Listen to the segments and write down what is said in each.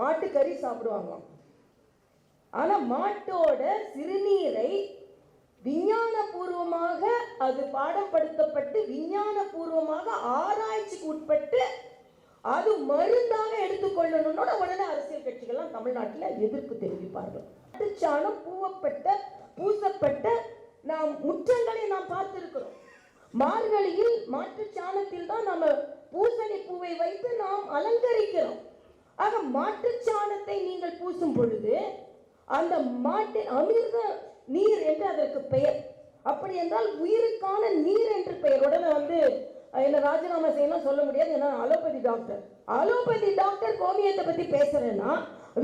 மாட்டுக்கறி சாப்பிடுவாங்களாம் ஆனா மாட்டோட சிறுநீரை விஞ்ஞானபூர்வமாக அது பாடப்படுத்தப்பட்டு விஞ்ஞானபூர்வமாக ஆராய்ச்சிக்கு உட்பட்டு அது மருந்தாக எடுத்துக்கொள்ளணும்னோட உடனே அரசியல் கட்சிகள்லாம் தமிழ்நாட்டில் எதிர்ப்பு தெரிவிப்பார்கள். மாட்டுச்சாணம் பூவப்பட்ட பூசப்பட்ட நாம் முற்றங்களை நாம் பார்த்திருக்கிறோம். மார்கழியில் மாட்டுச்சாணத்தில் தான் நம்ம பூசணி பூவை வைத்து நாம் அலங்கரிக்கிறோம். ஆக மாட்டு சாணத்தை நீங்கள் பூசும் பொழுது அந்த மாட்டின் அமிர்த நீர் என்று அதற்கு பெயர். அப்படி என்றால் உயிருக்கான நீர் என்று பெயர். உடனே வந்து என்ன ராஜினாமா செய்யணும் சொல்ல முடியாது. ஏன்னா அலோபதி டாக்டர்? அலோபதி டாக்டர் கோமியத்தை பத்தி பேசுறேன்னா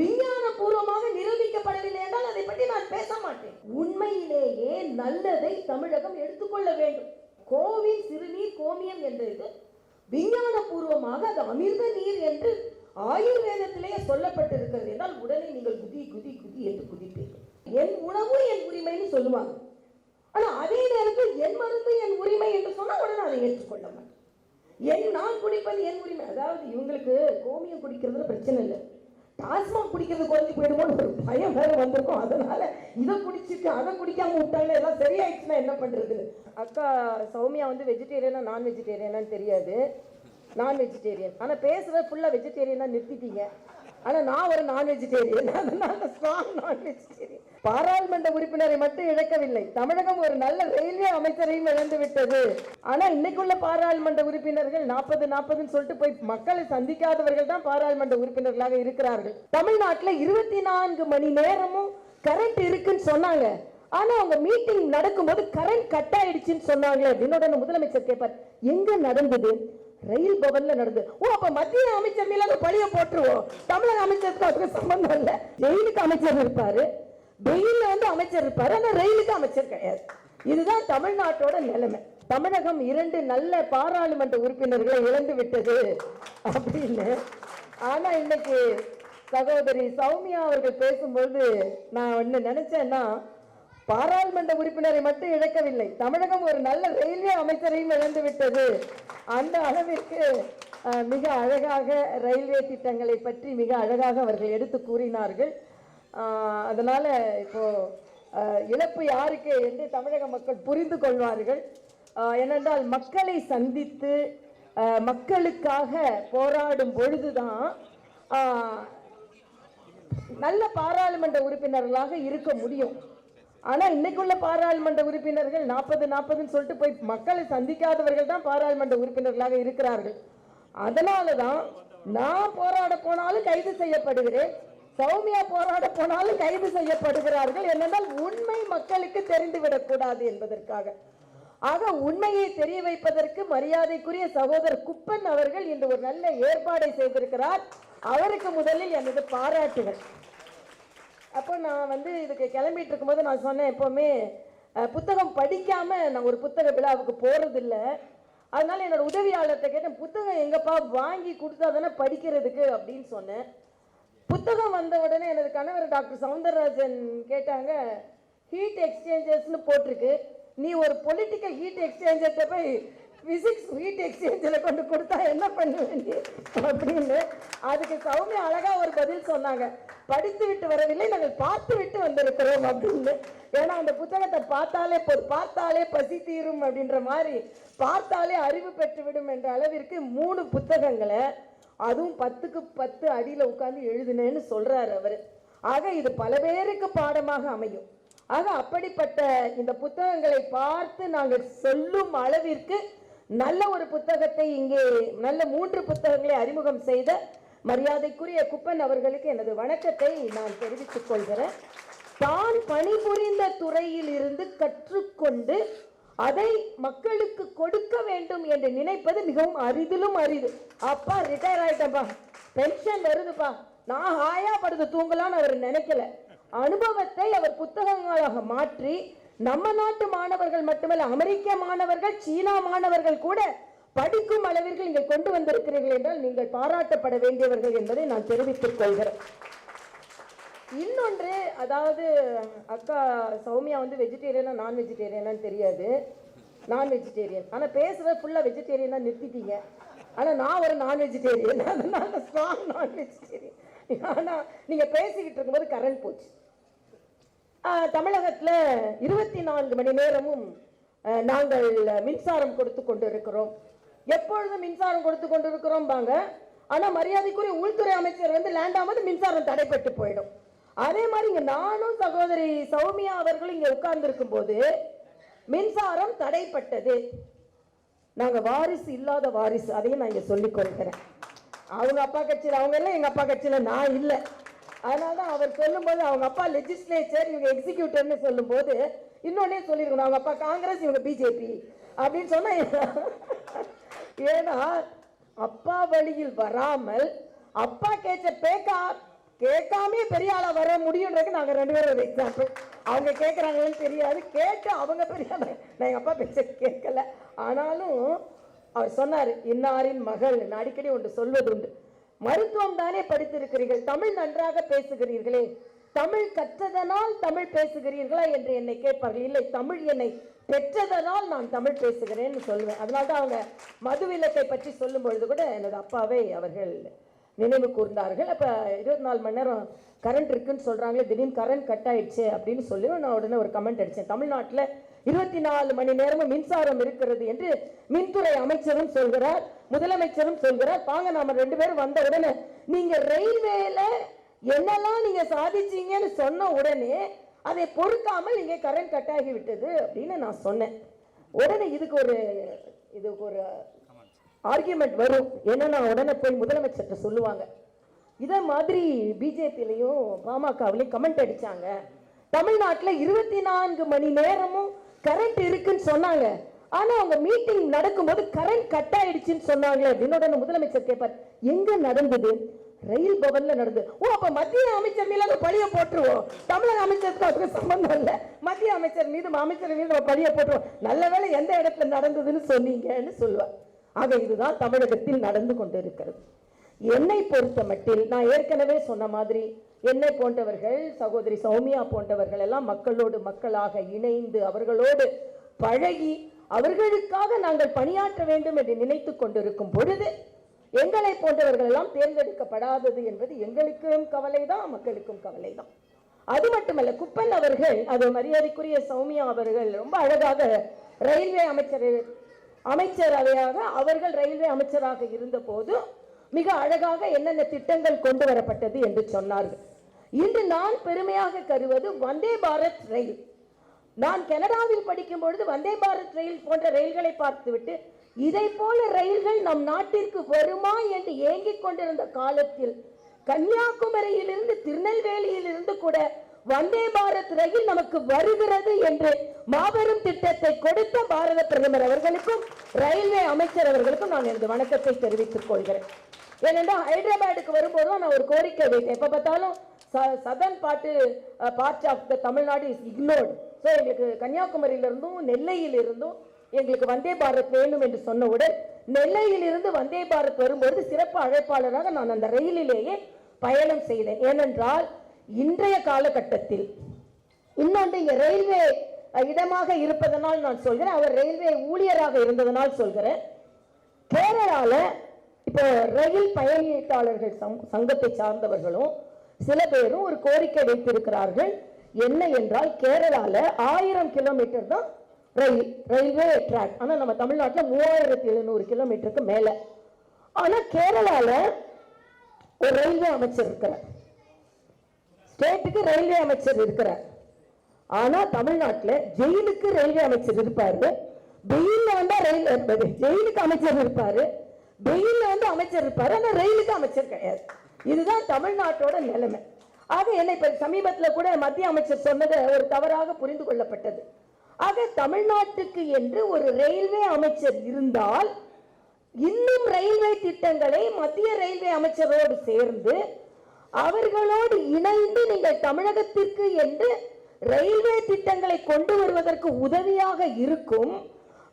விஞ்ஞான பூர்வமாக நிரூபிக்கப்படவில்லை என்றால் அதை பற்றி நான் பேச மாட்டேன். உண்மையிலேயே நல்லதை தமிழகம் எடுத்துக்கொள்ள வேண்டும். கோவில் சிறுநீர் கோமியம் என்றது விஞ்ஞான பூர்வமாக அது அமிர்த நீர் என்று ஆயுர்வேதத்திலேயே சொல்லப்பட்டிருக்கிறது என்றால் உடனே நீங்கள் குதி குதி குதி என்று குதிப்பீர்கள். என் உணவு என் உரிமைன்னு சொல்லுவாங்க. ஆனால் அதே நேரத்தில் என் மருந்து என் உரிமை என்று சொன்னால் உடனே அதை ஏற்றுக்கொள்ள மாட்டேன் என் நான் குடிப்பது என் உரிமை. அதாவது இவங்களுக்கு கோமியம் குடிக்கிறதுல பிரச்சனை இல்லை. டாஸ்மாக் குடிக்கிறது குறைஞ்சு போயிடுமோன்னு ஒரு பயம் வேற வந்திருக்கும். அதனால இதை குடிச்சிருக்கு அதை குடிக்காம விட்டாங்க எல்லாம் சரியாயிடுச்சுன்னா என்ன பண்றது? அக்கா சௌமியா வந்து வெஜிடேரியனா நான் வெஜிடேரியனான்னு தெரியாது. நான் வெஜிடேரியன் ஆனால் பேசுகிற ஃபுல்லாக வெஜிடேரியனாக நிறுத்திட்டீங்க. ஆனால் நான் ஒரு நான் வெஜிடேரியன் அதனால ஸ்ட்ராங் நான் வெஜிடேரியன் பாராளுமன்ற உறுப்பினரை மட்டும் இழக்கவில்லை. தமிழகம் ஒரு நல்ல ரயில்வே அமைச்சரையும் இழந்து விட்டது. ஆனா இன்னைக்குள்ள பாராளுமன்ற உறுப்பினர்கள் நாற்பது நாற்பதுன்னு சொல்லிட்டு போய் மக்களை சந்திக்காதவர்கள் தான் பாராளுமன்ற உறுப்பினர்களாக இருக்கிறார்கள். தமிழ்நாட்டுல இருபத்தி நான்கு மணி நேரமும் கரண்ட் இருக்குன்னு சொன்னாங்க. ஆனா அவங்க மீட்டிங் நடக்கும்போது கரண்ட் கட் ஆயிடுச்சுன்னு சொன்னாங்களே அப்படின்னு உடனே முதலமைச்சர் கேட்பார் எங்க நடந்தது? ரயில் பவன்ல நடந்து ஓ அப்ப மத்திய அமைச்சர் மேல அந்த பழிய போட்டுருவோம். தமிழக அமைச்சருக்கு அதுக்கு சம்பந்தம் இல்ல. ஜெயிலுக்கு அமைச்சர் இருப்பாரு. வெயில்ல வந்து அமைச்சர் இருப்பாரு. ஆனா ரயிலுக்கு அமைச்சர் கிடையாது. இதுதான் தமிழ்நாட்டோட நிலைமை. தமிழகம் இரண்டு நல்ல பாராளுமன்ற உறுப்பினர்களை இழந்து விட்டது அப்படின்னு. ஆனா இன்னைக்கு சகோதரி சௌமியா அவர்கள் பேசும்போது நான் ஒன்று நினைச்சேன்னா பாராளுமன்ற உறுப்பினரை மட்டும் இழக்கவில்லை. தமிழகம் ஒரு நல்ல ரயில்வே அமைச்சரையும் இழந்து விட்டது அந்த அளவிற்கு மிக அழகாக ரயில்வே திட்டங்களை பற்றி மிக அழகாக அவர்கள் எடுத்து கூறினார்கள். அதனால் இப்போது இப்போ இழப்பு யாருக்கு என்று தமிழக மக்கள் புரிந்து கொள்வார்கள். ஏனென்றால் மக்களை சந்தித்து மக்களுக்காக போராடும் பொழுதுதான் நல்ல பாராளுமன்ற உறுப்பினர்களாக இருக்க முடியும். ஆனால் இன்னைக்குள்ள பாராளுமன்ற உறுப்பினர்கள் நாற்பது நாற்பதுன்னு சொல்லிட்டு போய் மக்களை சந்திக்காதவர்கள் தான் பாராளுமன்ற உறுப்பினர்களாக இருக்கிறார்கள். அதனால தான் நான் போராட போனாலும் கைது செய்யப்படுகிறேன். சௌமியா போராட போனாலும் கைது செய்யப்படுகிறார்கள் என்னென்றால் உண்மை மக்களுக்கு தெரிந்துவிடக்கூடாது என்பதற்காக. ஆக உண்மையை தெரிய வைப்பதற்கு மரியாதைக்குரிய சகோதரர் குப்பன் அவர்கள் இன்று ஒரு நல்ல ஏற்பாடை செய்திருக்கிறார். அவருக்கு முதலில் எனது பாராட்டுகள். அப்போ நான் வந்து இதுக்கு கிளம்பிட்டு இருக்கும்போது நான் சொன்னேன் எப்போவுமே புத்தகம் படிக்காமல் நான் ஒரு புத்தக விழாவுக்கு போகிறதில்ல அதனால என்னோட உதவியாளர்கிட்ட கேட்டேன் புத்தகம் எங்கப்பா வாங்கி கொடுத்தா தானே படிக்கிறதுக்கு? அப்படின்னு சொன்னேன். புத்தகம் வந்த உடனே எனது கணவர் டாக்டர் சவுந்தரராஜன் கேட்டாங்க ஹீட் எக்ஸ்சேஞ்சர்ஸ்னு போட்டிருக்கு. நீ ஒரு பொலிட்டிக்கல் ஹீட் எக்ஸ்சேஞ்சர்கிட்ட போய் பிசிக்ஸ் ஹீட் எக்ஸ்சேஞ்சில் கொண்டு கொடுத்தா என்ன பண்ண வேண்டிய அப்படின்னு அதுக்கு சௌமியா அழகா ஒரு பதில் சொன்னாங்க. படித்து விட்டு வரவில்லை நாங்கள் பார்த்து விட்டு வந்திருக்கிறோம் அப்படின்னு. ஏன்னா அந்த புத்தகத்தை பார்த்தாலே பார்த்தாலே பசி தீரும் அப்படின்ற மாதிரி பார்த்தாலே அறிவு பெற்றுவிடும் என்ற அளவிற்கு மூணு புத்தகங்களை அதுவும் பத்துக்கு பத்து அடியில் உட்காந்து எழுதினேன்னு சொல்கிறார் அவர். ஆக இது பல பேருக்கு பாடமாக அமையும். ஆக அப்படிப்பட்ட இந்த புத்தகங்களை பார்த்து நாங்கள் சொல்லும் அளவிற்கு நல்ல ஒரு புத்தகத்தை இங்கே நல்ல மூன்று புத்தகங்களை அறிமுகம் செய்த மரியாதைக்குரிய குப்பன் அவர்களுக்கு எனது வணக்கத்தை நான் தெரிவித்துக் கொள்கிறேன். தான் பணிபுரிந்த துறையில் இருந்து கற்றுக்கொண்டு அதை மக்களுக்கு கொடுக்க வேண்டும் என்று நினைப்பது மிகவும் அரிதிலும் அரிது. அப்பா ரிட்டையர் ஆயிட்டப்பா பென்ஷன் வருதுப்பா. நான் ஹாயா படுத்து தூங்கலான்னு அவர் நினைக்கல. அனுபவத்தை அவர் புத்தகங்களாக மாற்றி நம்ம நாட்டு மாணவர்கள் மட்டுமல்ல அமெரிக்க மாணவர்கள் சீனா மாணவர்கள் கூட படிக்கும் அளவிற்கு இங்கே கொண்டு வந்திருக்கிறீர்கள் என்றால் நீங்கள் பாராட்டப்பட வேண்டியவர்கள் என்பதை நான் தெரிவித்துக் கொள்கிறேன். இன்னொன்று அதாவது அக்கா சௌமியா வந்து வெஜிடேரியனா நான் வெஜிடேரியனான்னு தெரியாது. நான் வெஜிடேரியன் ஆனால் பேசுகிற ஃபுல்லாக வெஜிடேரியனாக நிறுத்திட்டீங்க. ஆனால் நான் ஒரு நான் வெஜிடேரியன் அதனால ஸ்ட்ராங் நான் வெஜிடேரியன் ஆனால் நீங்கள் பேசிக்கிட்டு இருக்கும்போது கரண்ட் போச்சு. தமிழகத்தில் இருபத்தி நான்கு மணி நேரமும் நாங்கள் மின்சாரம் கொடுத்து கொண்டு இருக்கிறோம் எப்பொழுதும் மின்சாரம் கொடுத்து கொண்டிருக்கிறோம் பாங்க. ஆனால் மரியாதைக்குரிய உள்துறை அமைச்சர் வந்து லேண்ட் ஆகும்போது மின்சாரம் தடைப்பட்டு போயிடும். அதே மாதிரி இங்கே நானும் சகோதரி சௌமியா அவர்களும் இங்கே உட்கார்ந்துருக்கும் போது மின்சாரம் தடைப்பட்டது. நாங்கள் வாரிசு இல்லாத வாரிசு அதையும் நான் இங்கே சொல்லிக் கொடுக்குறேன். அவங்க அப்பா கட்சியில் அவங்க இல்லை எங்கள் அப்பா கட்சியில் நான் இல்லை. அதனால தான் அவர் சொல்லும்போது அவங்க அப்பா லெஜிஸ்லேச்சர் இவங்க எக்ஸிக்யூட்டர்னு சொல்லும்போது இன்னொன்னே சொல்லியிருக்கணும் அவங்க அப்பா காங்கிரஸ் இவங்க பிஜேபி அப்படின்னு சொன்னால் ஏன்னா அப்பா வழியில் வராமல் அப்பா கேட்ச பேக்கா கேட்காமே பெரிய ஆளா வர முடியுன்றதுக்கு நாங்கள் ரெண்டு பேரும் ஒரு எக்ஸாம்பிள் அவங்க கேட்குறாங்கன்னு தெரியாது. கேட்டு அவங்க பெரிய ஆளா நான் எங்கள் அப்பா பேச்ச கேட்கல. ஆனாலும் அவர் சொன்னார் இன்னாரின் மகள். நான் அடிக்கடி ஒன்று சொல்வது உண்டு மருத்துவம் தானே படித்திருக்கிறீர்கள்? தமிழ் நன்றாக பேசுகிறீர்களே. தமிழ் கற்றதனால் தமிழ் பேசுகிறீர்களா என்று என்னை கேட்பார்கள். இல்லை தமிழ் என்னை பெற்றதனால் நான் தமிழ் பேசுகிறேன்னு சொல்லுவேன். அதனால தான் அவங்க மதுவிலக்கை பற்றி சொல்லும் பொழுது கூட என்னோட அப்பாவை அவர்கள் நினைவு கூர்ந்தார்கள். அப்போ இருபத்தி நாலு மணி நேரம் கரண்ட் இருக்குன்னு சொல்கிறாங்களே திடீர்னு கரண்ட் கட் ஆயிடுச்சு அப்படின்னு சொல்லி நான் உடனே ஒரு கமெண்ட் அடித்தேன் தமிழ்நாட்டில் இருபத்தி நாலு மணி நேரமும் மின்சாரம் இருக்கிறது என்று மின்துறை அமைச்சரும் சொல்கிறார் முதலமைச்சரும் சொல்கிறார். வாங்க நாம ரெண்டு பேரும் வந்த உடனே நீங்க ரயில்வேல என்னெல்லாம் நீங்க சாதிச்சீங்கன்னு சொன்ன உடனே அதை பொறுக்காமல் இங்கே கரண்ட் கட் ஆகி விட்டது அப்படின்னு நான் சொன்னேன். உடனே இதுக்கு ஒரு இதுக்கு ஒரு ஆர்கியூமெண்ட் வரும். என்னன்னா உடனே போய் முதலமைச்சர்கிட்ட சொல்லுவாங்க. இதே மாதிரி பிஜேபியிலையும் பாமகவிலையும் கமெண்ட் அடித்தாங்க தமிழ்நாட்டில் இருபத்தி நான்கு மணி நேரமும் கரண்ட் இருக்குன்னு சொன்னாங்க. ஆனா அவங்க மீட்டிங் நடக்கும்போது கரண்ட் கட் ஆயிடுச்சுன்னு சொன்னாங்களே அப்படின்னு முதலமைச்சர் கேட்பார் எங்க நடந்தது? ரயில் பவன்ல நடந்தது. ஓ அப்ப மத்திய அமைச்சர் மேல அந்த பழிய போட்டுருவோம். தமிழக அமைச்சருக்கு அதுக்கு சம்பந்தம் இல்ல. மத்திய அமைச்சர் மீது அமைச்சர் மீது நம்ம பழிய போட்டுருவோம். நல்ல வேளை எந்த இடத்துல நடந்ததுன்னு சொன்னீங்கன்னு சொல்லுவார். ஆக இதுதான் தமிழகத்தில் நடந்து கொண்டு இருக்கிறது என்னை பொறுத்த மட்டில் நான் ஏற்கனவே சொன்ன மாதிரி என்னை போன்றவர்கள் சகோதரி சௌமியா போன்றவர்கள் எல்லாம் மக்களோடு மக்களாக இணைந்து அவர்களோடு பழகி அவர்களுக்காக நாங்கள் பணியாற்ற வேண்டும் என்று நினைத்து கொண்டிருக்கும் பொழுது எங்களை போன்றவர்கள் எல்லாம் தேர்ந்தெடுக்கப்படாதது என்பது எங்களுக்கும் கவலைதான் மக்களுக்கும் கவலைதான். அது மட்டுமல்ல குப்பன் அவர்கள் அது மரியாதைக்குரிய சௌமியா அவர்கள் ரொம்ப அழகாக ரயில்வே அமைச்சர் அமைச்சரவையாக அவர்கள் ரயில்வே அமைச்சராக இருந்த போதும் மிக அழகாக என்னென்ன திட்டங்கள் கொண்டு வரப்பட்டது என்று சொன்னார்கள். இன்று நான் பெருமையாக கருவது வந்தே பாரத் ரயில். நான் கனடாவில் படிக்கும் பொழுது வந்தே பாரத் ரயில் போன்ற ரயில்களை பார்த்துவிட்டு இதை போல ரயில்கள் நம் நாட்டிற்கு வருமா? என்று ஏங்கிக் கொண்டிருந்த காலத்தில் கன்னியாகுமரியிலிருந்து திருநெல்வேலியிலிருந்து கூட வந்தே பாரத் ரயில் நமக்கு வருகிறது என்று மாபெரும் திட்டத்தை கொடுத்த பாரத பிரதமர் அவர்களுக்கும் ரயில்வே அமைச்சர் அவர்களுக்கும் நான் எனது வணக்கத்தை தெரிவித்துக் கொள்கிறேன். ஏனென்றால் ஹைதராபாத்துக்கு வரும்போது நான் ஒரு கோரிக்கை வைத்தேன். எப்போ பார்த்தாலும் சதன் பாட்டு part of the Tamil Nadu is ignored so எங்களுக்கு கன்னியாகுமரியிலிருந்தும் நெல்லையிலிருந்தும் எங்களுக்கு வந்தே பாரத் வேண்டும் என்று சொன்னவுடன் நெல்லையிலிருந்து வந்தே பாரத் வரும்பொழுது சிறப்பு அழைப்பாளராக நான் அந்த ரயிலிலேயே பயணம் செய்தேன். ஏனென்றால் இன்றைய காலகட்டத்தில் இன்னொன்று இங்கே ரயில்வே இடமாக இருப்பதனால் நான் சொல்கிறேன். அவர் ரயில்வே ஊழியராக இருந்ததனால் சொல்கிறேன். கேரளாவில் இப்போ ரயில் பயணீட்டாளர்கள் சங்- சங்கத்தை சார்ந்தவர்களும் சில பேரும் ஒரு கோரிக்கை வைத்திருக்கிறார்கள். என்ன என்றால் கேரளாவில் ஆயிரம் கிலோமீட்டர் தான் ரயில் ரயில்வே ட்ராக் ஆனால் நம்ம தமிழ்நாட்டில் மூவாயிரத்தி எழுநூறு கிலோமீட்டருக்கு மேலே. ஆனால் கேரளாவில் ஒரு ரயில்வே அமைச்சர் இருக்கிறார். ஸ்டேட்டுக்கு ரயில்வே அமைச்சர் இருக்கிறார். ஆனால் தமிழ்நாட்டில் ஜெயிலுக்கு ரயில்வே அமைச்சர் இருப்பார். வெயில்ல வந்தால் ரயில் என்பது ஜெயிலுக்கு அமைச்சர் இருப்பார். வெயிலில் வந்து அமைச்சர் இருப்பார். ஆனால் ரயிலுக்கு அமைச்சர் கிடையாது. இதுதான் தமிழ்நாட்டோட நிலைமை. ஆக என்ன இப்போ சமீபத்தில் கூட மத்திய அமைச்சர் சொன்னது ஒரு தவறாக புரிந்து கொள்ளப்பட்டது. ஆக தமிழ்நாட்டுக்கு என்று ஒரு ரயில்வே அமைச்சர் இருந்தால் இன்னும் ரயில்வே திட்டங்களை மத்திய ரயில்வே அமைச்சரோடு சேர்ந்து அவர்களோடு இணைந்து நீங்கள் தமிழகத்திற்கு என்று ரயில்வே திட்டங்களை கொண்டு வருவதற்கு உதவியாக இருக்கும்.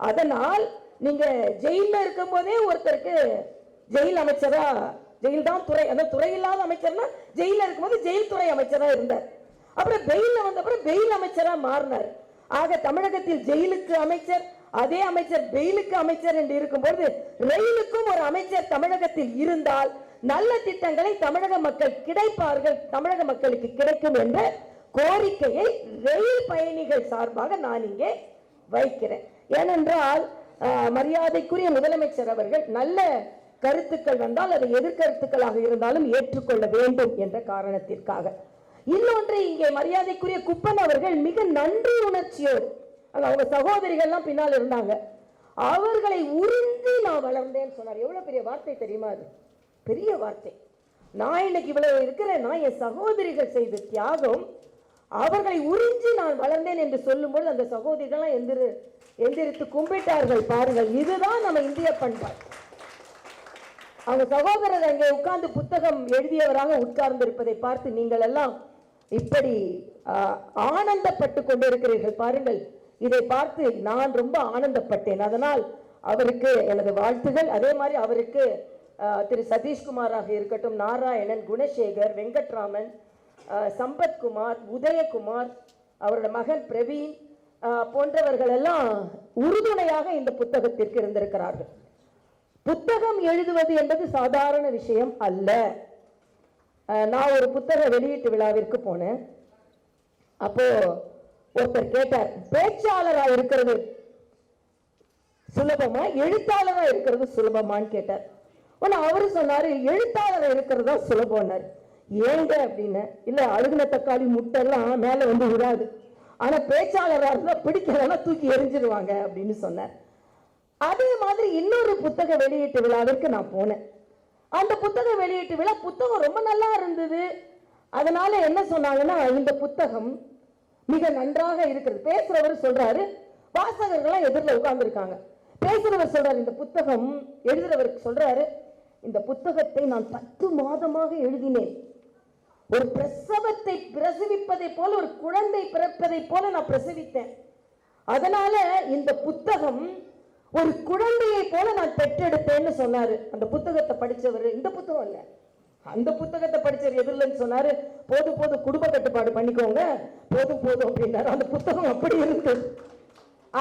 அதனால் நீங்க ஜெயில இருக்கும் போதே ஒருத்தருக்கு ஜெயில் அமைச்சரா ஜெயில் தான் துறை அந்த துறை இல்லாத அமைச்சர்னா ஜெயில இருக்கும்போது ஜெயில் துறை அமைச்சரா இருந்தார். அப்புறம் பெயில்ல வந்த அப்புறம் பெயில் அமைச்சரா மாறினார். ஆக தமிழகத்தில் ஜெயிலுக்கு அமைச்சர் அதே அமைச்சர் பெயிலுக்கு அமைச்சர் என்று இருக்கும்போது ரயிலுக்கும் ஒரு அமைச்சர் தமிழகத்தில் இருந்தால் நல்ல திட்டங்களை தமிழக மக்கள் கிடைப்பார்கள் தமிழக மக்களுக்கு கிடைக்கும் என்ற கோரிக்கையை ரயில் பயணிகள் சார்பாக நான் இங்கே வைக்கிறேன். ஏனென்றால் மரியாதைக்குரிய முதலமைச்சர் அவர்கள் நல்ல கருத்துக்கள் வந்தால் அது எதிர்கருத்துக்களாக இருந்தாலும் ஏற்றுக்கொள்ள வேண்டும் என்ற காரணத்திற்காக. இன்னொன்று இங்கே மரியாதைக்குரிய குப்பன் அவர்கள் மிக நன்றி உணர்ச்சியோடு அவங்க சகோதரிகள்லாம் பின்னால் இருந்தாங்க. அவர்களை உறிந்து நான் வளர்ந்தேன்னு சொன்னார். எவ்வளோ பெரிய வார்த்தை தெரியுமா அது? பெரிய வார்த்தை. நான் இன்னைக்கு இவ்வளவு நான் என் சகோதரிகள் செய்த தியாகம் அவர்களை உறிஞ்சி நான் வளர்ந்தேன் என்று சொல்லும்போது அந்த சகோதரிகள்லாம் எந்திரு எந்திரித்து கும்பிட்டார்கள். பாருங்கள் இதுதான் நம்ம இந்திய பண்பாடு. அவங்க சகோதரர் அங்கே உட்கார்ந்து புத்தகம் எழுதியவராக உட்கார்ந்திருப்பதை பார்த்து நீங்கள் எல்லாம் இப்படி ஆனந்தப்பட்டு கொண்டிருக்கிறீர்கள். பாருங்கள் இதை பார்த்து நான் ரொம்ப ஆனந்தப்பட்டேன். அதனால் அவருக்கு எனது வாழ்த்துகள். அதே மாதிரி அவருக்கு திரு சதீஷ்குமாராக இருக்கட்டும் நாராயணன் குணசேகர் வெங்கட்ராமன் சம்பத்குமார் உதயகுமார் அவரோட மகன் பிரவீன் ஆஹ், போன்றவர்கள் எல்லாம் உறுதுணையாக இந்த புத்தகத்திற்கு இருந்திருக்கிறார்கள். புத்தகம் எழுதுவது என்பது சாதாரண விஷயம் அல்ல. நான் ஒரு புத்தக வெளியீட்டு விழாவிற்கு போனேன். அப்போ ஒருத்தர் கேட்டார் பேச்சாளராக இருக்கிறது சுலபமா? எழுத்தாளரா இருக்கிறது சுலபமான்னு கேட்டார். ஆனால் அவரு சொன்னாரு எழுத்தாளர் இருக்கிறது தான் ஏங்க அப்படின்னு? இல்லை அழுகுன தக்காளி முட்டெல்லாம் மேல வந்து விடாது ஆனா பேச்சாளராக இருந்தால் பிடிக்கலன்னா தூக்கி எரிஞ்சிருவாங்க அப்படின்னு சொன்னார். அதே மாதிரி இன்னொரு புத்தக வெளியீட்டு விழாவிற்கு நான் போனேன். அந்த புத்தக வெளியீட்டு விழா புத்தகம் ரொம்ப நல்லா இருந்தது. அதனால என்ன சொன்னாங்கன்னா இந்த புத்தகம் மிக நன்றாக இருக்கிறது. பேசுறவர் சொல்றாரு வாசகர்கள்லாம் எதிரில் உட்கார்ந்துருக்காங்க. பேசுறவர் சொல்றாரு இந்த புத்தகம் எழுதுறவருக்கு சொல்றாரு இந்த புத்தகத்தை நான் பத்து மாதமாக எழுதினேன். ஒரு பிரசவத்தை பிரசவிப்பதை போல ஒரு குழந்தை பிறப்பதை போல நான் பிரசவித்தேன். அதனால இந்த புத்தகம் ஒரு குழந்தையை போல நான் பெற்றெடுத்தேன்னு சொன்னாரு. அந்த புத்தகத்தை படிச்சவர் இந்த புத்தகம் இல்ல. அந்த புத்தகத்தை படிச்சவர் எதிரில்லைன்னு சொன்னாரு. போதும் போதும் குடும்ப கட்டுப்பாடு பண்ணிக்கோங்க. போதும் போதும் அப்படின்னாரு. அந்த புத்தகம் அப்படி இருக்கு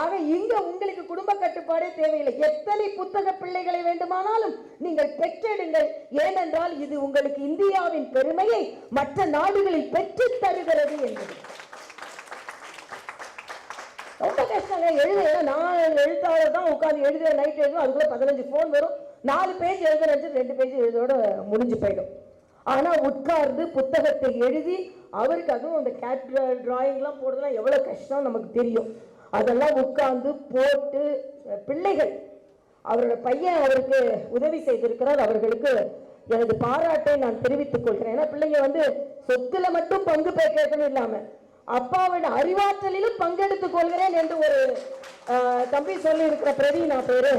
ஆக இங்க உங்களுக்கு குடும்ப கட்டுப்பாடே தேவையில்லை. எத்தனை புத்தக பிள்ளைகளை வேண்டுமானாலும் நீங்கள் பெற்றெடுங்கள். ஏனென்றால் இது உங்களுக்கு இந்தியாவின் பெருமையை மற்ற நாடுகளில் பெற்று தருகிறது என்பது. ரொம்ப கஷ்டங்க. எழுத நான் எழுத்தாளர் தான் உட்காந்து எழுதுற நைட் எழுதும் அதுக்குள்ள பதினஞ்சு ஃபோன் வரும். நாலு பேஜ் எழுதுறது ரெண்டு பேஜ் எழுதோட முடிஞ்சு போயிடும். ஆனா உட்கார்ந்து புத்தகத்தை எழுதி அவருக்கு அதுவும் அந்த கேட் டிராயிங்லாம் போடுறதுலாம் எவ்வளவு கஷ்டம் நமக்கு தெரியும். அதெல்லாம் உட்கார்ந்து போட்டு பிள்ளைகள் அவரோட பையன் அவருக்கு உதவி செய்திருக்கிறார். அவர்களுக்கு எனது பாராட்டை நான் தெரிவித்துக் கொள்கிறேன். ஏன்னா பிள்ளைங்க வந்து சொத்துல மட்டும் பங்கு பெற்றதுன்னு இல்லாம அப்பாவோட அறிவாற்றலிலும் பங்கெடுத்துக் கொள்கிறேன் என்று ஒரு தம்பி சொல்லி இருக்கிற பிரவீனா பேரு.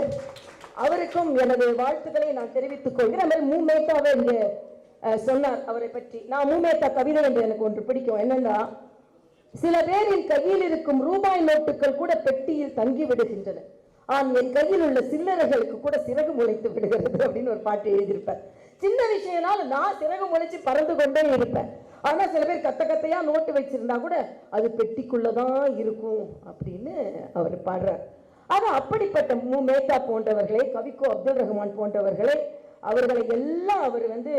அவருக்கும் எனது வாழ்த்துக்களை நான் தெரிவித்துக் கொள்கிறேன். அது மாதிரி மூமேத்தாவை இங்கே சொன்னார் அவரை பற்றி. நான் மூமேத்தா கவிதை என்று எனக்கு ஒன்று பிடிக்கும். என்னன்னா சில பேரின் கையில் இருக்கும் ரூபாய் நோட்டுகள் கூட பெட்டியில் தங்கி விடுகின்றன. ஆம் என் கையில் உள்ள சில்லறைகளுக்கு கூட சிறகு முளைத்து விடுகிறது அப்படின்னு ஒரு பாட்டு எழுதியிருப்பார். சின்ன விஷயம்னால நான் சிறகு முளைச்சு பறந்து கொண்டே இருப்பேன். ஆனா சில பேர் கத்த கத்தையா நோட்டு வச்சிருந்தா கூட அது பெட்டிக்குள்ளதான் இருக்கும் அப்படின்னு அவர் பாடுறார். ஆக அப்படிப்பட்ட மு மேத்தா போன்றவர்களே கவிக்கோ அப்துல் ரஹ்மான் போன்றவர்களே அவர்களை எல்லாம் அவர் வந்து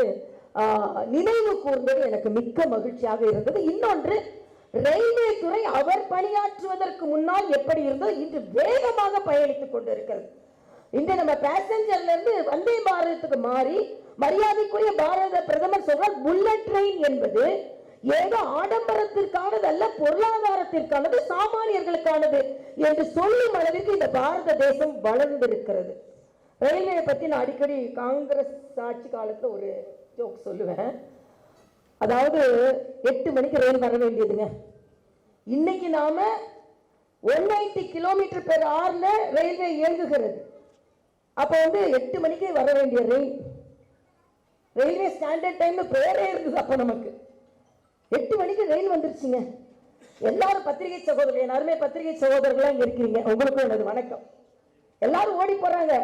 நினைவு கூர்ந்தது எனக்கு மிக்க மகிழ்ச்சியாக இருந்தது. இன்னொன்று ரயில்வே துறை அவர் பணியாற்றுவதற்கு முன்னால் எப்படி இருந்தோ இன்று வேகமாக பயணித்துக் கொண்டிருக்கிறது. இன்று நம்ம பேசஞ்சர்ல இருந்து வந்தே பாரதத்துக்கு மாறி மரியாதைக்குரிய பாரத பிரதமர் சொல்றார் புல்லட் ட்ரெயின் என்பது ஏதோ ஆடம்பரத்திற்கானது அல்ல பொருளாதாரத்திற்கானது சாமானியர்களுக்கானது என்று சொல்லும் அளவிற்கு இந்த பாரத தேசம் வளர்ந்திருக்கிறது. ரயில்வே பத்தி நான் அடிக்கடி காங்கிரஸ் ஆட்சி காலத்துல ஒரு ஜோக் சொல்லுவேன். அதாவது எட்டு மணிக்கு ரயில் வர வேண்டியதுங்க. இன்னைக்கு நாம ஒன் எயிட்டி கிலோமீட்டர் பெர் ஆறில் ரயில்வே இயங்குகிறது. அப்போ வந்து எட்டு மணிக்கு வர வேண்டிய ரயில் ரயில்வே ஸ்டாண்டர்ட் டைம்னு பேரே இருக்குது அப்போ நமக்கு. எட்டு மணிக்கு ரயில் வந்துருச்சுங்க. எல்லாரும் பத்திரிகை சகோதரர்கள் எல்லாருமே பத்திரிகை சகோதரர்களா இங்கே இருக்கிறீங்க. உங்களுக்கும் எனது வணக்கம். எல்லாரும் ஓடி போடுறாங்க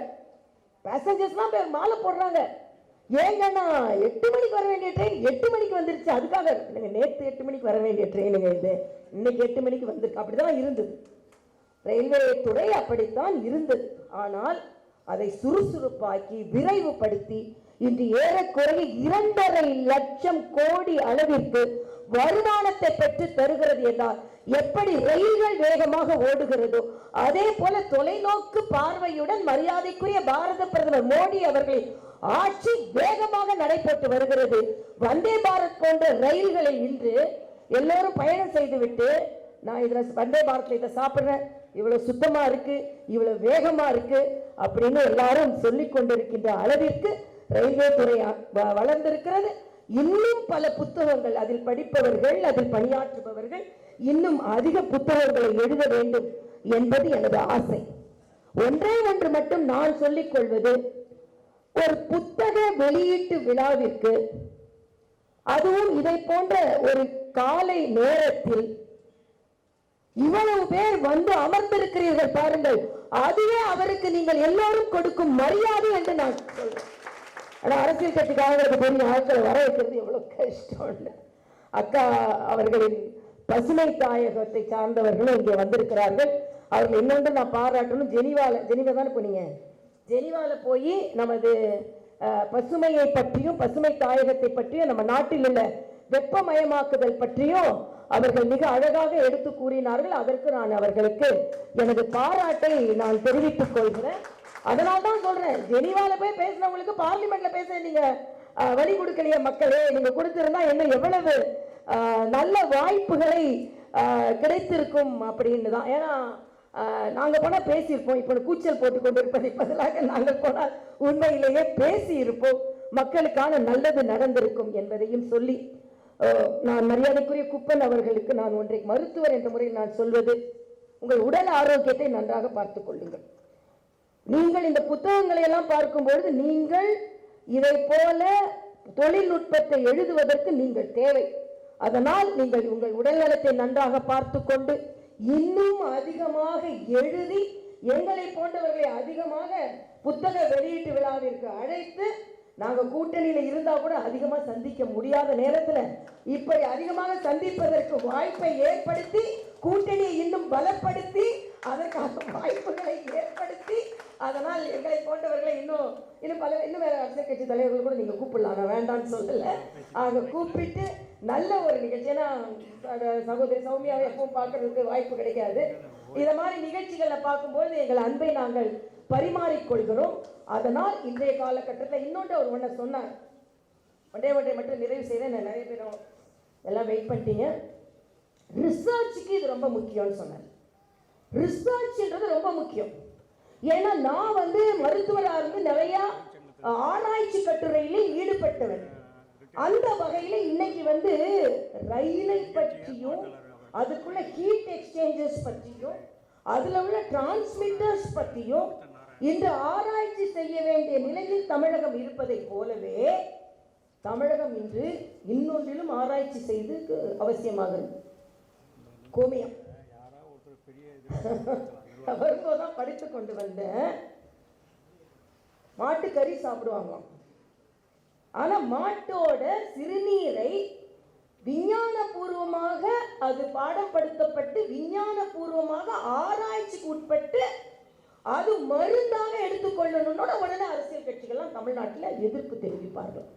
பேசஞ்சர்ஸ்லாம் பேர் மாலை போடுறாங்க. ஏங்கன்னா எட்டு மணிக்கு வர வேண்டிய ட்ரெயின் எட்டு மணிக்கு வந்துருச்சு. அதுக்காக நீங்கள் நேற்று எட்டு மணிக்கு வர வேண்டிய ட்ரெயினுங்க இது? இன்னைக்கு எட்டு மணிக்கு வந்திருக்கு. அப்படிதான் இருந்தது. ரயில்வே துறை அப்படித்தான் இருந்தது. ஆனால் அதை சுறுசுறுப்பாக்கி விரைவுபடுத்தி இன்று ஏறக்குறைய இரண்டரை லட்சம் கோடி அளவிற்கு வருமானத்தை பெற்று தருகிறது என்றால் எப்படி ரயில்கள் வேகமாக ஓடுகிறதோ அதே போல தொலைநோக்கு பார்வையுடன் மரியாதைக்குரிய பாரத பிரதமர் மோடி அவர்களின் ஆட்சி வேகமாக நடைபெற்று வருகிறது. வந்தே பாரத் போன்ற ரயில்களில் இன்று எல்லோரும் பயணம் செய்துவிட்டு நான் இதில் வந்தே பாரத்தில் இதை சாப்பிட்றேன். இவ்வளோ சுத்தமாக இருக்கு இவ்வளோ வேகமாக இருக்கு அப்படின்னு எல்லாரும் சொல்லி கொண்டிருக்கின்ற அளவிற்கு ரயில்வே துறை வ- வளர்ந்திருக்கிறது. இன்னும் பல புத்தகங்கள் அதில் படிப்பவர்கள் அதில் பணியாற்றுபவர்கள் இன்னும் அதிக புத்தகங்களை எழுத வேண்டும் என்பது எனது ஆசை. ஒன்றே ஒன்று மட்டும் நான் சொல்லிக் கொள்வது ஒரு புத்தக வெளியீட்டு விழாவிற்கு அதுவும் இதை போன்ற ஒரு காலை நேரத்தில் இவ்வளவு பேர் வந்து அமர்ந்திருக்கிறீர்கள் பாருங்கள். அதுவே அவருக்கு நீங்கள் எல்லோரும் கொடுக்கும் மரியாதை என்று நான் சொல்றேன். ஆனா அரசியல் கட்சிக்காரங்களுக்கு பெரிய ஆட்களை வர வைக்கிறது எவ்வளவு கஷ்டம் அக்கா அவர்களின் பசுமை தாயகத்தை சார்ந்தவர்களும் இங்கே வந்திருக்கிறார்கள். அவர்கள் இன்னொன்று நான் பாராட்டணும். ஜெனிவால ஜெனிவா தானே போனீங்க? ஜெனிவால போய் நமது பசுமையை பற்றியும் பசுமை தாயகத்தை பற்றியும் நம்ம நாட்டில் உள்ள வெப்பமயமாக்குதல் பற்றியும் அவர்கள் மிக அழகாக எடுத்து கூறினார்கள். அதற்கு நான் அவர்களுக்கு எனது பாராட்டை நான் தெரிவித்துக் கொள்கிறேன். அதனால தான் சொல்றேன் ஜெனிவால போய் பேசினவங்களுக்கு பார்லிமெண்ட்ல பேச நீங்க வழி கொடுக்கலையே மக்களே. நீங்க கொடுத்திருந்தா இன்னும் எவ்வளவு நல்ல வாய்ப்புகளை கிடைத்திருக்கும் அப்படின்னு தான். ஏன்னா நாங்கள் போனால் பேசியிருப்போம். இப்போ கூச்சல் போட்டு கொண்டிருப்பதை பதிலாக நாங்கள் போனால் உண்மையிலேயே பேசியிருப்போம். மக்களுக்கான நல்லது நடந்திருக்கும் என்பதையும் சொல்லி நான் மரியாதைக்குரிய குப்பன் அவர்களுக்கு நான் ஒன்றை மருத்துவர் என்ற முறையில் நான் சொல்வது உங்கள் உடல் ஆரோக்கியத்தை நன்றாக பார்த்துக் கொள்ளுங்கள். நீங்கள் இந்த புத்தகங்களை எல்லாம் பார்க்கும்பொழுது நீங்கள் இதை போல தொழில்நுட்பத்தை எழுதுவதற்கு நீங்கள் தேவை. அதனால் நீங்கள் உங்கள் உடல்நலத்தை நன்றாக பார்த்து கொண்டு இன்னும் அதிகமாக எழுதி எங்களை போன்றவர்களை அதிகமாக புத்தக வெளியீட்டு விழாவிற்கு அழைத்து நாங்க கூட்டணியில இருந்தா கூட அதிகமா சந்திக்க முடியாத நேரத்துல இப்படி அதிகமாக சந்திப்பதற்கு வாய்ப்பை ஏற்படுத்தி கூட்டணியை இன்னும் பலப்படுத்தி அதற்காக வாய்ப்புகளை ஏற்படுத்தி அதனால் எங்களை போன்றவர்களை இன்னும் இன்னும் பல இன்னும் வேற அரசியல் கட்சி தலைவர்கள் கூட நீங்க கூப்பிடலாம். நான் வேண்டாம்னு சொல்லல. ஆக கூப்பிட்டு நல்ல ஒரு நிகழ்ச்சி. ஏன்னா சகோதரி சௌமியாவை எப்பவும் பார்க்கறதுக்கு வாய்ப்பு கிடைக்காது. இதை மாதிரி நிகழ்ச்சிகளை பார்க்கும்போது எங்கள் அன்பை நாங்கள் பரிமாறிக்கொள்கிறோம். அதனால் இன்றைய காலகட்டத்தில் இன்னொன்று அவர் ஒன்றை சொன்னார். ஒன்றே ஒன்றை மட்டும் நிறைவு செய்த நிறைய பேரும் எல்லாம் வெயிட் பண்ணிட்டீங்க. ரிசர்ச்சுக்கு இது ரொம்ப முக்கியம்னு சொன்னார். ரிசர்ச்ன்றது ரொம்ப முக்கியம். ஏன்னா நான் வந்து மருத்துவராக இருந்து நிறையா ஆராய்ச்சி கட்டுரையிலே ஈடுபட்டவன். அந்த வகையில இன்னைக்கு வந்து ரயிலை பற்றியும் அதுக்குள்ள ஹீட் எக்ஸ்சேஞ்சஸ் பற்றியும் அதுல உள்ள டிரான்ஸ்மிட்டர்ஸ் பற்றியும் இன்று ஆராய்ச்சி செய்ய வேண்டிய நிலையில் தமிழகம் இருப்பதை போலவே தமிழகம் இன்று இன்னொன்றிலும் ஆராய்ச்சி செய்து அவசியமாகிறது கோமியம் வரும்போதுதான் படித்து கொண்டு வந்தேன் மாட்டுக்கறி சாப்பிடுவாங்களாம். ஆனா மாட்டோட சிறுநீரை விஞ்ஞானபூர்வமாக அது பாடப்படுத்தப்பட்டு விஞ்ஞானபூர்வமாக ஆராய்ச்சிக்கு உட்பட்டு அது மருந்தாக எடுத்துக்கொள்ளணும்னோட உடனே அரசியல் கட்சிகள்லாம் தமிழ்நாட்டில் எதிர்ப்பு தெரிவிப்பார்கள்.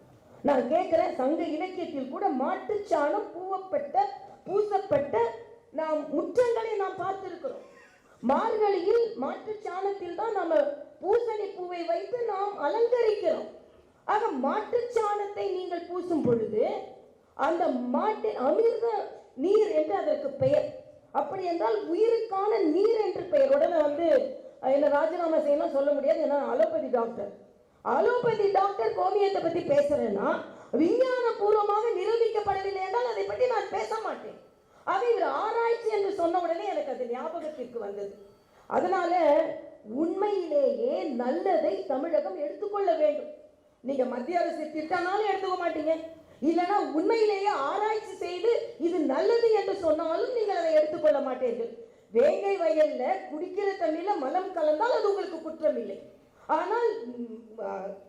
நான் கேட்குறேன் சங்க இலக்கியத்தில் கூட மாட்டுச்சாணம் பூவப்பட்ட பூசப்பட்ட நாம் முற்றங்களை நாம் பார்த்திருக்கிறோம். மார்கழியில் மாட்டுச் சாணத்தில் தான் நம்ம பூசணி பூவை வைத்து நாம் அலங்கரிக்கிறோம். ஆக மாட்டுச் சாணத்தை நீங்கள் பூசும் பொழுது அந்த மாட்டின் அமிர்த நீர் என்று அதற்கு பெயர். அப்படி என்றால் உயிருக்கான நீர் என்று பெயர். உடனே வந்து என்ன ராஜினாமா செய்யலாம் சொல்ல முடியாது. ஏன்னா அலோபதி டாக்டர். அலோபதி டாக்டர் கோமியத்தை பத்தி பேசுறேன்னா விஞ்ஞான பூர்வமாக நிரூபிக்கப்படவில்லை என்றால் அதை பற்றி நான் பேச மாட்டேன். அது இவர் ஆராய்ச்சி என்று சொன்ன உடனே எனக்கு அது ஞாபகத்திற்கு வந்தது. அதனால உண்மையிலேயே நல்லதை தமிழகம் எடுத்துக்கொள்ள வேண்டும். நீங்க மத்திய அரசு திட்டம்னாலும் எடுத்துக்க மாட்டீங்க. இல்லைன்னா உண்மையிலேயே ஆராய்ச்சி செய்து இது நல்லது என்று சொன்னாலும் நீங்கள் அதை எடுத்துக்கொள்ள மாட்டீர்கள். வேங்கை வயல்ல குடிக்கிற தண்ணியில மலம் கலந்தால் அது உங்களுக்கு குற்றம் இல்லை. ஆனால்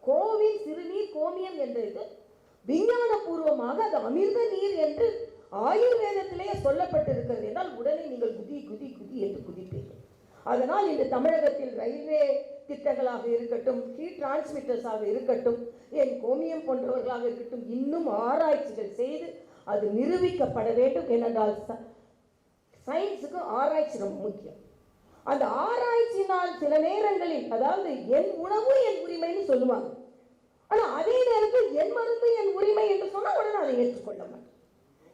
கோவின் சிறுநீர் கோமியம் என்றது விஞ்ஞான பூர்வமாக அது அமிர்த நீர் என்று ஆயுர்வேதத்திலேயே சொல்லப்பட்டிருக்கிறது என்றால் உடனே நீங்கள் குதி குதி குதி என்று குதிப்பீர்கள். அதனால் இன்று தமிழகத்தில் ரயில்வே திட்டங்களாக இருக்கட்டும் ஹீ டிரான்ஸ்மிட்டர்ஸாக இருக்கட்டும் என் கோமியம் போன்றவர்களாக இருக்கட்டும் இன்னும் ஆராய்ச்சிகள் செய்து அது நிரூபிக்கப்பட வேண்டும் ஏனென்றால் சயின்ஸுக்கு ஆராய்ச்சி ரொம்ப முக்கியம். அந்த ஆராய்ச்சினால் சில நேரங்களில் அதாவது என் உணவு என் உரிமைன்னு சொல்லுவாங்க. ஆனால் அதே நேரத்தில் என் மருந்து என் உரிமை என்று சொன்னால் உடனே அதை ஏற்றுக்கொள்ள மாட்டேன்.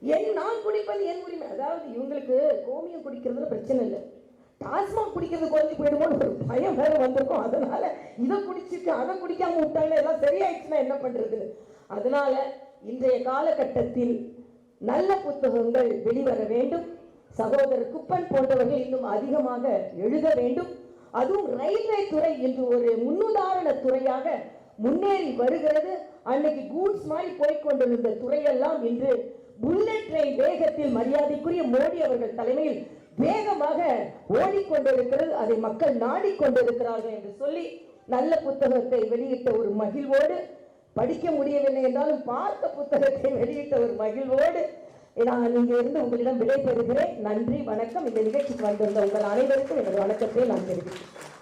என் நான் குடிப்பது என் உரிமை. அதாவது இவங்களுக்கு கோமியம் குடிக்கிறதுல பிரச்சனை இல்லை. டாஸ்மாக் குடிக்கிறது குறைஞ்சி போயிடுமோன்னு ஒரு பயம் வேற வந்திருக்கும். அதனால இதை குடிச்சிட்டு அதை குடிக்காம விட்டாங்க எல்லாம் சரியாயிடுச்சுன்னா என்ன பண்றது? அதனால இன்றைய காலகட்டத்தில் நல்ல புத்தகங்கள் வெளிவர வேண்டும். சகோதரர் குப்பன் போன்றவர்கள் இன்னும் அதிகமாக எழுத வேண்டும். அதுவும் ரயில்வே துறை என்று ஒரு முன்னுதாரண துறையாக முன்னேறி வருகிறது. அன்னைக்கு கூட்ஸ் மாதிரி போய்கொண்டிருந்த துறையெல்லாம் இன்று புல்லட் ட்ரெயின் வேகத்தில் மரியாதைக்குரிய மோடி அவர்கள் தலைமையில் வேகமாக ஓடிக்கொண்டிருக்கிறது அதை மக்கள் நாடிக்கொண்டிருக்கிறார்கள் என்று சொல்லி நல்ல புத்தகத்தை வெளியிட்ட ஒரு மகிழ்வோடு படிக்க முடியவில்லை என்றாலும் பார்த்த புத்தகத்தை வெளியிட்ட ஒரு மகிழ்வோடு நான் இங்கே இருந்து உங்களிடம் விடைபெறுகிறேன். நன்றி வணக்கம். இந்த நிகழ்ச்சிக்கு வந்திருந்த உங்கள் அனைவருக்கும் எனது வணக்கத்தை நான் தெரிவிக்கிறேன்.